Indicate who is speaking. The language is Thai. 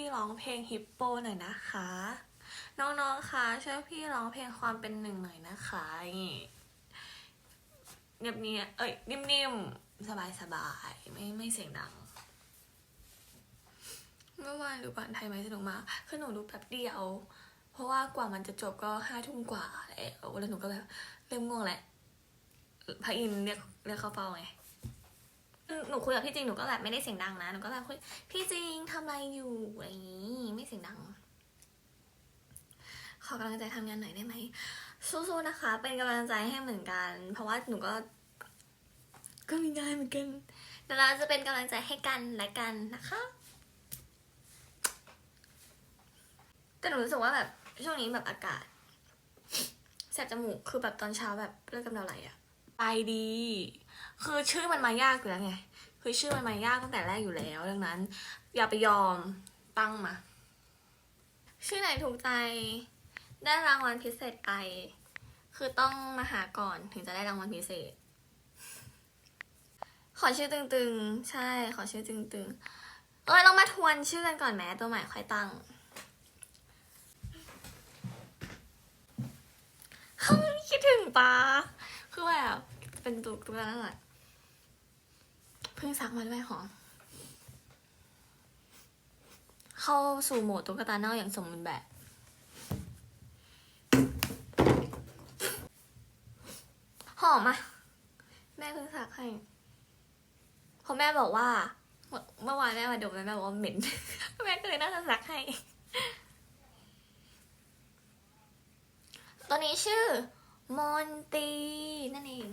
Speaker 1: พี่ร้องเพลงฮิปโปหน่อยนะคะ น้องๆคะช่วยพี่ร้องเพลงความเป็นหนึ่งหน่อยนะคะเงียบเนียเอ้ยนิ่มๆ สบายๆ ไม่ไม่เสียงดัง เมื่อวานดูก่อนไทยไหมสนุกมากคือหนูดูแป๊บเดียว เพราะว่ากว่ามันจะจบก็ห้าทุ่มกว่าแล้วแล้วหนูก็แบบเริ่มง่วงแหละพระอินเรียกเรียกเข้าเป้าไง หนูคุยกับพี่จริงหนูก็แบบไม่ได้เสียงดังนะหนูก็แบบคุยพี่จริงทำอะไรอยู่อะไรอย่างนี้ไม่เสียงดัง ขอกำลังใจทำงานหน่อยได้ไหมสู้ๆนะคะ เป็นกำลังใจให้เหมือนกัน เพราะว่าหนูก็ ก็มีงานเหมือนกันแต่เราจะเป็นกำลังใจให้กันและกันนะคะแต่หนูรู้สึกว่าแบบช่วงนี้แบบอากาศแสบจมูกคือแบบตอนเช้าแบบเลือดกำเดาไหลอะ ไปดี คือชื่อมันมายากอยู่แล้วไง คือชื่อมันมายากตั้งแต่แรกอยู่แล้ว ดังนั้น อย่าไปยอมตั้งมา ชื่อไหนถูกใจ ได้รางวัลพิเศษไป คือต้องมาหาก่อนถึงจะได้รางวัลพิเศษ ขอชื่อตึงๆ ใช่ ขอชื่อตึงๆ เอ้ยเรามาทวนชื่อกันก่อนแม้ตัวใหม่ค่อยตั้งคิดถึงปะ เป็นตุ๊กตุ๊กตาน่ารักเพิ่งซักมาด้วยหอมเข้าสู่โหมดตุ๊กตาเน่าอย่างสมบูรณ์แบบ หอมอะ แม่เพิ่งซักให้เพราะแม่บอกว่าเมื่อเมื่อวานแม่มาดมแล้วแม่บอกว่าเหม็น แม่ก็เลยน่าจะซักให้ ตัวนี้ชื่อมอนตีนั่นเอง